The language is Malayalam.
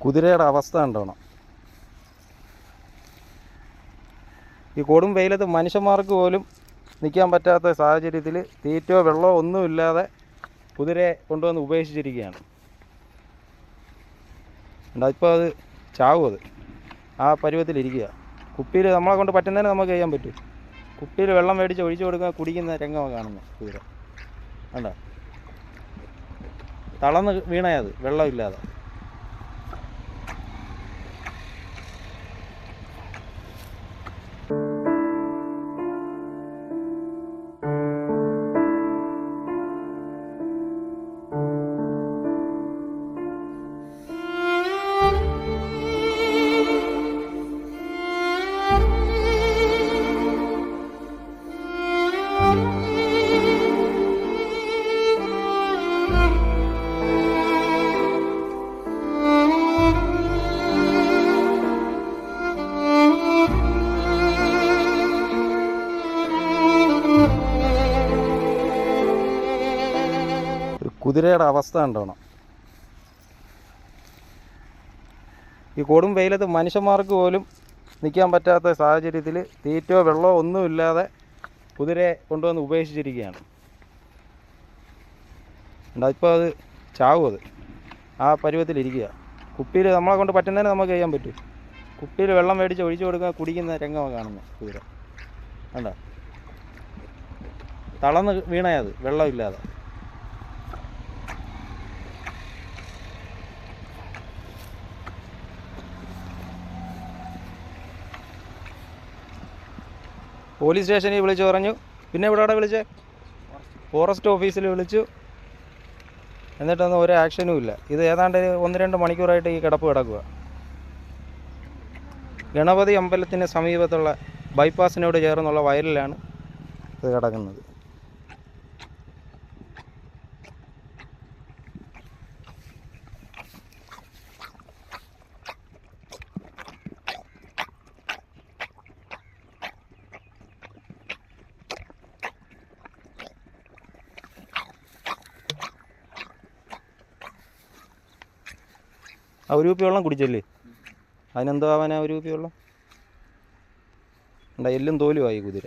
കുതിരയുടെ അവസ്ഥ കണ്ടോണം. ഈ കൊടും വെയിലത്ത് മനുഷ്യന്മാർക്ക് പോലും നിൽക്കാൻ പറ്റാത്ത സാഹചര്യത്തിൽ തീറ്റോ വെള്ളമോ ഒന്നുമില്ലാതെ കുതിരയെ കൊണ്ടുവന്ന് ഉപേക്ഷിച്ചിരിക്കുകയാണ്. ഇപ്പോൾ അത് ചാവും അത്. ആ പരുവത്തിലിരിക്കുക കുപ്പിയിൽ നമ്മളെ കൊണ്ട് പറ്റുന്നതിന് നമുക്ക് ചെയ്യാൻ പറ്റും. കുപ്പിയിൽ വെള്ളം മേടിച്ച് ഒഴിച്ചു കൊടുക്കുക കുടിക്കുന്ന രംഗമാണ് കാണുന്നത് കുതിര. വേണ്ട തളർന്ന് വീണയത് വെള്ളമില്ലാതെ. കുതിരയുടെ അവസ്ഥ കണ്ടോണം. ഈ കൊടും വെയിലത്ത് മനുഷ്യന്മാർക്ക് പോലും നിൽക്കാൻ പറ്റാത്ത സാഹചര്യത്തിൽ തീറ്റയോ വെള്ളമോ ഒന്നുമില്ലാതെ കുതിരയെ കൊണ്ടുവന്ന് ഉപേക്ഷിച്ചിരിക്കുകയാണ്. ഇപ്പോൾ അത് ചാവും അത്. ആ പരുവത്തിലിരിക്കുക കുപ്പിയിൽ നമ്മളെ കൊണ്ട് പറ്റുന്നതിന് നമുക്ക് ചെയ്യാൻ പറ്റും. കുപ്പിയിൽ വെള്ളം മേടിച്ച് ഒഴിച്ചു കൊടുക്കുക കുടിക്കുന്ന രംഗമാണ് കാണുന്നത് കുതിര. വേണ്ട തളർന്ന് വീണയത് വെള്ളമില്ലാതെ. പോലീസ് സ്റ്റേഷനിൽ വിളിച്ചു പറഞ്ഞു. പിന്നെ ഇവിടെ അവിടെ വിളിച്ചേ ഫോറസ്റ്റ് ഓഫീസിൽ വിളിച്ചു. എന്നിട്ടൊന്നും ഒരു ആക്ഷനും ഇല്ല. ഇത് ഏതാണ്ട് ഒന്ന് രണ്ട് മണിക്കൂറായിട്ട് ഈ കിടപ്പ് കിടക്കുക. ഗണപതി അമ്പലത്തിന് സമീപത്തുള്ള ബൈപ്പാസിനോട് ചേർന്നുള്ള വയലിലാണ് ഇത് കിടക്കുന്നത്. ആ ഒരു കുപ്പി വെള്ളം കുടിച്ചല്ലേ? അതിനെന്തോ ആവാനാ ഒരു കുപ്പി വെള്ളം? എല്ലും തോലുമായി കുതിര.